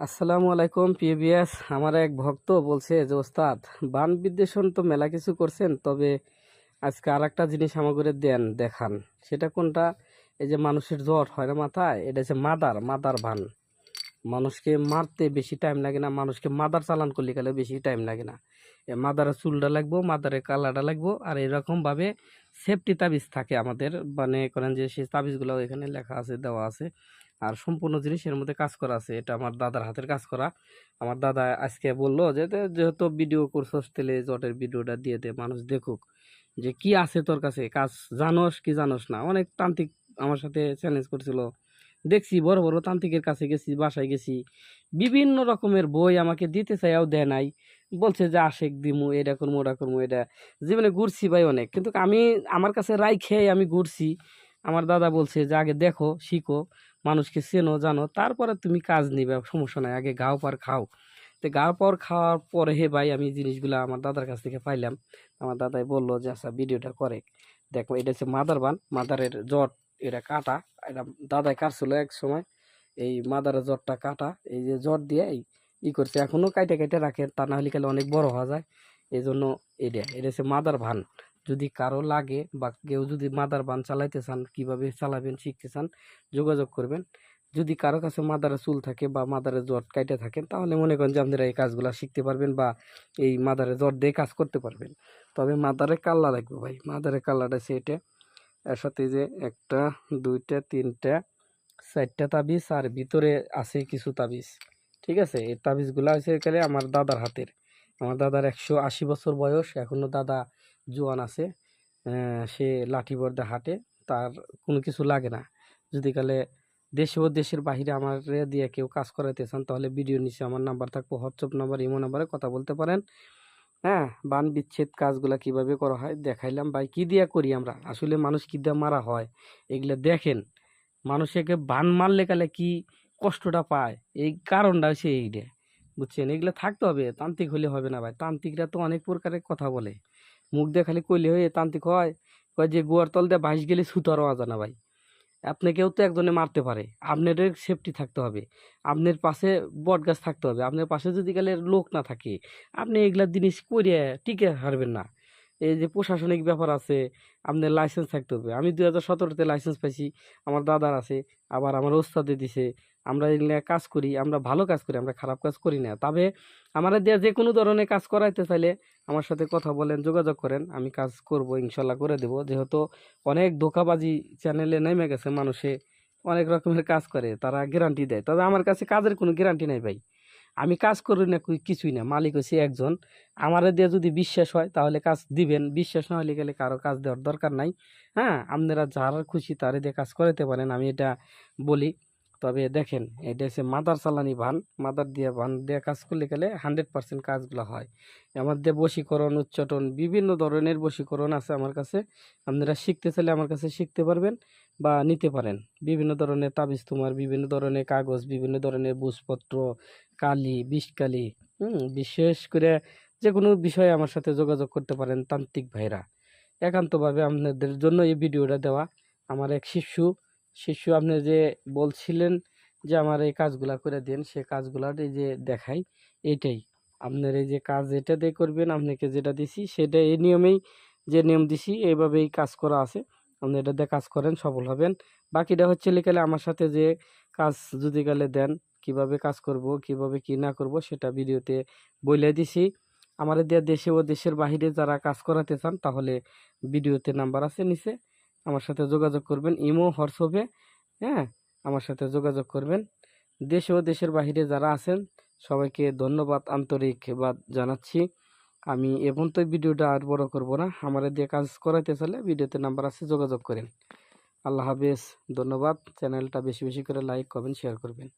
আসসালামু আলাইকুম পিএবিএস আমার এক ভক্ত বলছে যে, ওস্তাদ, বান বিদ্বেষণ তো মেলা কিছু করছেন, তবে আজকে আর একটা জিনিস আমাকে দেন, দেখান। সেটা কোনটা? এই যে মানুষের জ্বর হয় না মাথায়, এটা হচ্ছে মাদার মাদার ভান মানুষকে মারতে বেশি টাইম লাগে না, মানুষকে মাদার চালান করলে গেলে বেশি টাইম লাগে না। এ মাদারের চুলটা লাগবো, মাদারের কালারটা লাগবো, আর এরকমভাবে সেফটি তাবিজ থাকে আমাদের। মানে করেন যে সেই তাবিজগুলো এখানে লেখা আছে, দেওয়া আছে, আর সম্পূর্ণ জিনিস এর মধ্যে কাজ করা আছে। এটা আমার দাদার হাতের কাজ করা। আমার দাদা আজকে বলল যে যেহেতু ভিডিও করছস তেলে জটের ভিডিওটা দিয়ে দে, মানুষ দেখুক যে কি আছে তোর কাছে। কাজ জানোস কি জানোস না? অনেক তান্ত্রিক আমার সাথে চ্যালেঞ্জ করছিল। দেখছি বড় বড় তান্ত্রিকের কাছে গেছি, বাসায় গেছি। বিভিন্ন রকমের বই আমাকে দিতে চাইও দেয় নাই। বলছে যে আশেক দিমু, এটা করব ওটা করব এটা। জীবনে ঘুরছি ভাই অনেক। কিন্তু আমি, আমার কাছে রাই খেয়ে আমি ঘুরছি। আমার দাদা বলছে যে, আগে দেখো, শিখো, মানুষকে চেনো, জানো। তারপরে তুমি কাজ নিবে, সমস্যা নাই। আগে গাও পার খাও। তো গাও পার খাওয়ার পরে হে ভাই, আমি জিনিসগুলো আমার দাদার কাছ থেকে পাইলাম। আমার দাদাই বলল যে আচ্ছা ভিডিওটা করে। দেখো, এটা হচ্ছে মাদার বান মাদারের জট এটা কাটা, এটা দাদাই কাটছিল এক সময়। এই মাদারের জ্বরটা কাটা, এই যে জ্বর দিয়ে এই ই করছে। এখনও কাইটে কাইটে রাখে, তা না হলে গেলে অনেক বড় হওয়া যায়। এই জন্য এটা এটা হচ্ছে মাদার ভান। যদি কারও লাগে বা কেউ যদি মাদার বান চালাইতে চান, কীভাবে চালাবেন, শিখতে চান, যোগাযোগ করবেন। যদি কারও কাছে মাদারের চুল থাকে বা মাদারের জট কাইটে থাকেন তাহলে মনে করেন যে আপনারা এই কাজগুলো শিখতে পারবেন বা এই মাদারের জট দিয়ে কাজ করতে পারবেন। তবে মাদারে কাল্লা লাগবে ভাই মাদারে কাল্লাটা এটা। এর সাথে যে একটা, দুইটা, তিনটা, চারটা তাবিজ আর ভিতরে আছে কিছু তাবিজ। ঠিক আছে? এই তাবিজগুলো আছে এখানে আমার দাদার হাতের। আমার দাদার একশো আশি বছর বয়স এখনও দাদা জোয়ান আছে। সে লাঠি বর্দা হাঁটে, তার কোনো কিছু লাগে না। যদি কালে দেশে ও দেশের বাহিরে আমার দিয়ে কেউ কাজ করাইতে চান, তাহলে ভিডিও নিচে আমার নাম্বার থাকব, হোয়াটসঅ্যাপ নাম্বার, ইমো নাম্বারে কথা বলতে পারেন। হ্যাঁ বান বিচ্ছেদ কাজগুলা কীভাবে করা হয় দেখাইলাম। ভাই, কি দিয়া করি আমরা? আসলে মানুষ কি দিয়া মারা হয়? এগুলা দেখেন মানুষকে বান মারলে কালে কি কষ্টটা পায়? এই কারণটা হচ্ছে এইটা, বুঝছেন? এগুলো থাকতে হবে, তান্ত্রিক হলে হবে না ভাই। তান্ত্রিকরা তো অনেক প্রকারের কথা বলে। মুখ দিয়ে খালি কইলে হয়ে তান্ত্রিক হয়, কয় যে গোয়ার তল দিয়ে বাঁশ গেলে সুতারও আজা না ভাই। আপনাকেও তো একজনে মারতে পারে। আপনার সেফটি থাকতে হবে। আপনার পাশে বট গাছ থাকতে হবে। আপনার পাশে যদি গেলে লোক না থাকে, আপনি এগুলা জিনিস করে টিকে হারবেন না। এই যে প্রশাসনিক ব্যাপার আছে, আপনার লাইসেন্স থাকতে হবে। আমি দু হাজার সতেরোতে লাইসেন্স পাইছি, আমার দাদার আছে, আবার আমার ওস্তাদে দিছে আমরা এগুলো কাজ করি, আমরা ভালো কাজ করি, আমরা খারাপ কাজ করি না। তবে আমার দিয়ে যে কোনো ধরনের কাজ করাইতে চাইলে আমার সাথে কথা বলেন, যোগাযোগ করেন, আমি কাজ করব, ইনশাল্লাহ করে দেব। যেহেতু অনেক ধোকাবাজি চ্যানেলে নেমে গেছে মানুষে, অনেক রকমের কাজ করে, তারা গ্যারান্টি দেয়। তবে আমার কাছে কাজের কোনো গ্যারান্টি নাই ভাই। আমি কাজ করি না কিছুই না, মালিক হচ্ছে একজন। আমার দিয়ে যদি বিশ্বাস হয়, তাহলে কাজ দিবেন। বিশ্বাস না হলে গেলে কারও কাজ দেওয়ার দরকার নাই। হ্যাঁ আপনারা যারা খুশি তারে দিয়ে কাজ করাতে পারেন, আমি এটা বলি। তবে দেখেন, এটা হচ্ছে মাদার চালানি ভান মাদার দিয়ে ভান দিয়ে কাজ করলে গেলে হান্ড্রেড পার্সেন্ট কাজগুলো হয়। আমার দিয়ে বশীকরণ, উচ্চাটন, বিভিন্ন ধরনের বশীকরণ আছে আমার কাছে। আপনারা শিখতে চাইলে আমার কাছে শিখতে পারবেন বা নিতে পারেন। বিভিন্ন ধরনের তাবিজ তোমার, বিভিন্ন ধরনের কাগজ, বিভিন্ন ধরনের বুঝপত্র, কালি, বিষকালি, হুম, বিশেষ করে যে কোনো বিষয়ে আমার সাথে যোগাযোগ করতে পারেন তান্ত্রিক ভাইরা। একান্তভাবে আপনাদের জন্য এই ভিডিওটা দেওয়া। আমার এক শিশু শিশু আপনি যে বলছিলেন যে, আমার এই কাজগুলা করে দেন, সে কাজগুলার এই যে দেখাই এটাই আপনার এই যে কাজ এটা দিয়ে করবেন, আপনাকে যেটা দিছি, সেটা এই নিয়মেই যে নিয়ম দিছি, এইভাবেই কাজ করা আছে। আপনি এটা দিয়ে কাজ করেন, সফল হবেন। বাকিটা হচ্ছে লিখালে আমার সাথে যে কাজ যদি গেলে দেন, কীভাবে কাজ করব, কীভাবে কি না করব, সেটা ভিডিওতে বলে দিছি। আমাদের দেশে ও দেশের বাহিরে যারা কাজ করাতে চান, তাহলে ভিডিওতে নাম্বার আছে নিচে। আমার সাথে যোগাযোগ করবেন। ইমো, হোয়াটসঅ্যাপে হ্যাঁ? আমার সাথে যোগাযোগ করবেন। দেশ ও দেশের বাহিরে যারা আছেন, সবাইকে ধন্যবাদ আন্তরিকবাদ জানাচ্ছি। আমি এখন তো ভিডিওটা আর বড় করব না। আমার দিয়ে কাজ করাইতে চাইলে ভিডিওতে নাম্বার আছে, যোগাযোগ করেন। আল্লাহ হাফেজ। ধন্যবাদ। চ্যানেলটা বেশি বেশি করে লাইক, কমেন্ট, শেয়ার করবেন।